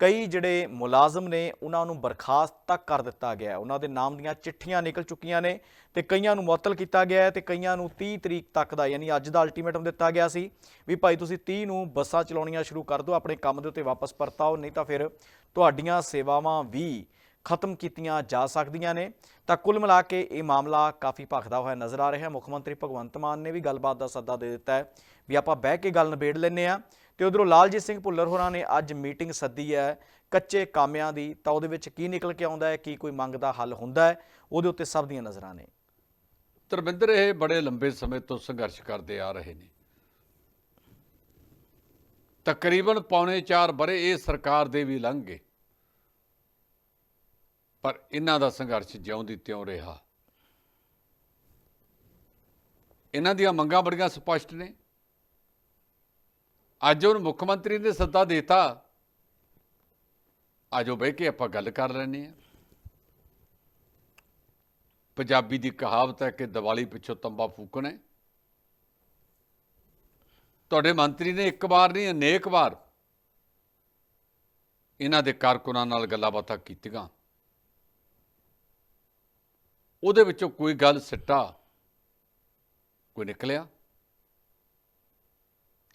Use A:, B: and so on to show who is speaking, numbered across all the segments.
A: ਕਈ ਜਿਹੜੇ ਮੁਲਾਜ਼ਮ ਨੇ, ਉਹਨਾਂ ਨੂੰ ਬਰਖਾਸਤ ਤੱਕ ਕਰ ਦਿੱਤਾ ਗਿਆ ਹੈ। ਉਹਨਾਂ ਦੇ ਨਾਮ ਦੀਆਂ ਚਿੱਠੀਆਂ ਨਿਕਲ ਚੁੱਕੀਆਂ ਨੇ ਤੇ ਕਈਆਂ ਨੂੰ ਮੁਅੱਤਲ ਕੀਤਾ ਗਿਆ ਹੈ ਤੇ ਕਈਆਂ ਨੂੰ 30 ਤਰੀਕ ਤੱਕ ਦਾ, ਯਾਨੀ ਅੱਜ ਦਾ ਅਲਟੀਮੇਟਮ ਦਿੱਤਾ ਗਿਆ ਸੀ ਵੀ ਭਾਈ ਤੁਸੀਂ 30 ਨੂੰ ਬੱਸਾਂ ਚਲਾਉਣੀਆਂ ਸ਼ੁਰੂ ਕਰ ਦਿਓ, ਆਪਣੇ ਕੰਮ ਦੇ ਉੱਤੇ ਵਾਪਸ ਪਰਤਾਓ, ਨਹੀਂ ਤਾਂ ਫਿਰ ਤੁਹਾਡੀਆਂ ਸੇਵਾਵਾਂ ਵੀ ਖਤਮ ਕੀਤੀਆਂ ਜਾ ਸਕਦੀਆਂ ਨੇ। ਤਾਂ ਕੁੱਲ ਮਿਲਾ ਕੇ ਇਹ ਮਾਮਲਾ ਕਾਫੀ ਭਖਦਾ ਹੋਇਆ ਨਜ਼ਰ ਆ ਰਿਹਾ ਹੈ। ਮੁੱਖ ਮੰਤਰੀ ਭਗਵੰਤ ਮਾਨ ਨੇ ਵੀ ਗੱਲਬਾਤ ਦਾ ਸੱਦਾ ਦੇ ਦਿੱਤਾ ਹੈ ਵੀ ਆਪਾਂ ਬਹਿ ਕੇ ਗੱਲ ਨਿਬੇੜ ਲੈਂਦੇ ਆ ਤੇ ਉਧਰੋਂ ਲਾਲਜੀਤ ਸਿੰਘ ਭੁੱਲਰ ਹੋਰਾਂ ਨੇ ਅੱਜ ਮੀਟਿੰਗ ਸੱਦੀ ਹੈ ਕੱਚੇ ਕਾਮਿਆਂ ਦੀ। ਤਾਂ ਉਹਦੇ ਵਿੱਚ ਕੀ ਨਿਕਲ ਕੇ ਆਉਂਦਾ ਹੈ, ਕੀ ਕੋਈ ਮੰਗ ਦਾ ਹੱਲ ਹੁੰਦਾ ਹੈ, ਉਹਦੇ ਉੱਤੇ ਸਭ ਦੀਆਂ ਨਜ਼ਰਾਂ ਨੇ।
B: ਧਰਮਿੰਦਰ, ਇਹ ਬੜੇ ਲੰਬੇ ਸਮੇਂ ਤੋਂ ਸੰਘਰਸ਼ ਕਰਦੇ ਆ ਰਹੇ ਨੇ। ਤਕਰੀਬਨ ਪੌਣੇ 4 ਬਰੇ ਇਹ ਸਰਕਾਰ ਦੇ ਵੀ ਲੰਘ ਗਏ। ਪਰ ਇਹਨਾਂ ਦਾ ਸੰਘਰਸ਼ ਜਿਉਂ ਦੀ ਤਿਉਂ ਰਿਹਾ। ਇਹਨਾਂ ਦੀਆਂ ਮੰਗਾਂ ਬੜੀਆਂ ਸਪਸ਼ਟ ਨੇ। ਅੱਜ ਉਹ ਮੁੱਖ ਮੰਤਰੀ ਨੇ ਸੱਦਾ ਦਿੱਤਾ। ਆਜੋ ਬਹਿ ਕੇ ਆਪਾਂ ਗੱਲ ਕਰ ਲੈਣੇ ਆ ਪੰਜਾਬੀ ਦੀ ਕਹਾਵਤ ਹੈ ਕਿ ਦੀਵਾਲੀ ਪਿੱਛੋਂ ਤੰਬਾ ਫੂਕਣਾ ਹੈ। ਤੁਹਾਡੇ ਮੰਤਰੀ ਨੇ ਇੱਕ ਵਾਰ ਨਹੀਂ, ਅਨੇਕ ਵਾਰ ਇਹਨਾਂ ਦੇ ਕਾਰਕੁਨਾਂ ਨਾਲ ਗੱਲਾਂ ਬਾਤਾਂ ਕੀਤੀਆਂ। ਉਹਦੇ ਵਿੱਚੋਂ ਕੋਈ ਗੱਲ ਸਿੱਟਾ, ਕੋਈ ਨਿਕਲਿਆ?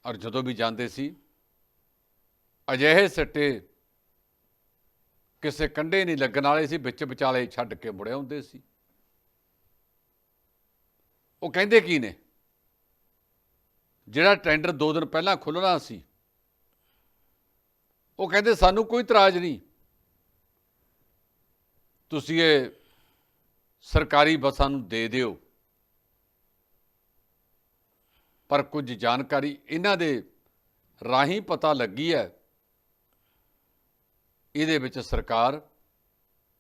B: ਔਰ ਜਦੋਂ ਵੀ ਜਾਂਦੇ ਸੀ, ਅਜਿਹੇ ਸਿੱਟੇ ਕਿਸੇ ਕੰਡੇ ਨਹੀਂ ਲੱਗਣ ਵਾਲੇ ਸੀ, ਵਿੱਚ ਵਿਚਾਲੇ ਛੱਡ ਕੇ ਮੁੜੇ ਹੁੰਦੇ ਸੀ। ਉਹ ਕਹਿੰਦੇ ਕੀ ਨੇ? ਜਿਹੜਾ ਟੈਂਡਰ 2 ਦਿਨ ਪਹਿਲਾਂ ਖੁੱਲਣਾ ਸੀ, ਉਹ ਕਹਿੰਦੇ, ਸਾਨੂੰ ਕੋਈ ਇਤਰਾਜ਼ ਨਹੀਂ। ਤੁਸੀਂ ਇਹ ਸਰਕਾਰੀ ਬੱਸਾਂ ਨੂੰ ਦੇ ਦਿਓ। ਪਰ ਕੁਝ ਜਾਣਕਾਰੀ ਇਹਨਾਂ ਦੇ ਰਾਹੀਂ ਪਤਾ ਲੱਗੀ ਹੈ। ਇਹਦੇ ਵਿੱਚ ਸਰਕਾਰ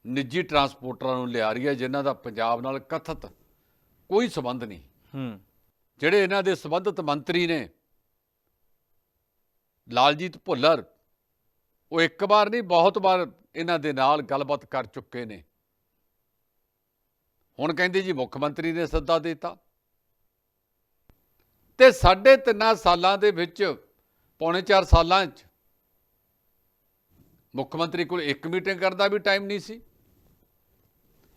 B: ਨਿੱਜੀ ਟਰਾਂਸਪੋਰਟਰਾਂ ਨੂੰ ਲਿਆ ਰਹੀ ਹੈ ਜਿਨ੍ਹਾਂ ਦਾ ਪੰਜਾਬ ਨਾਲ ਕਥਿਤ ਕੋਈ ਸਬੰਧ ਨਹੀਂ।
A: ਹੂੰ।
B: ਜਿਹੜੇ ਇਹਨਾਂ ਦੇ ਸੰਬੰਧਿਤ ਮੰਤਰੀ ਨੇ ਲਾਲਜੀਤ ਭੁੱਲਰ ਉਹ ਇੱਕ ਵਾਰ ਨਹੀਂ ਬਹੁਤ ਵਾਰ ਇਹਨਾਂ ਦੇ ਨਾਲ ਗੱਲਬਾਤ ਕਰ ਚੁੱਕੇ ਨੇ। ਹੁਣ ਕਹਿੰਦੇ ਜੀ ਮੁੱਖ ਮੰਤਰੀ ਨੇ ਸੱਦਾ ਦਿੱਤਾ। ਤੇ ਸਾਢੇ ਤਿੰਨਾਂ ਸਾਲਾਂ ਦੇ ਵਿੱਚ, ਪੌਣੇ 4 ਸਾਲਾਂ 'ਚ, ਮੁੱਖ ਮੰਤਰੀ ਕੋਲ ਇੱਕ ਮੀਟਿੰਗ ਕਰਨ ਦਾ ਵੀ ਟਾਈਮ ਨਹੀਂ ਸੀ।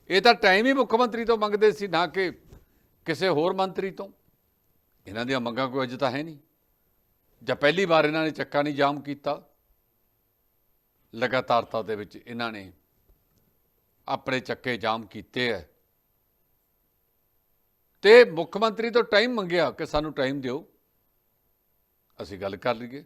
B: ਇਹ ਤਾਂ ਟਾਈਮ ਹੀ ਮੁੱਖ ਮੰਤਰੀ ਤੋਂ ਮੰਗਦੇ ਸੀ, ਨਾ ਕਿ ਕਿਸੇ ਹੋਰ ਮੰਤਰੀ ਤੋਂ। ਇਹਨਾਂ ਦੀਆਂ ਮੰਗਾਂ ਕੋਈ ਅਜੇ ਤਾਂ ਹੈ ਨਹੀਂ। ਜਾਂ ਪਹਿਲੀ ਵਾਰ ਇਹਨਾਂ ਨੇ ਚੱਕਾ ਨਹੀਂ ਜਾਮ ਕੀਤਾ। ਲਗਾਤਾਰਤਾ ਦੇ ਵਿੱਚ ਇਹਨਾਂ ਨੇ ਆਪਣੇ ਚੱਕੇ ਜਾਮ ਕੀਤੇ ਐ ਤੇ ਮੁੱਖ ਮੰਤਰੀ ਤੋਂ ਟਾਈਮ ਮੰਗਿਆ ਕਿ ਸਾਨੂੰ ਟਾਈਮ ਦਿਓ। ਅਸੀਂ ਗੱਲ ਕਰ ਲਈਏ।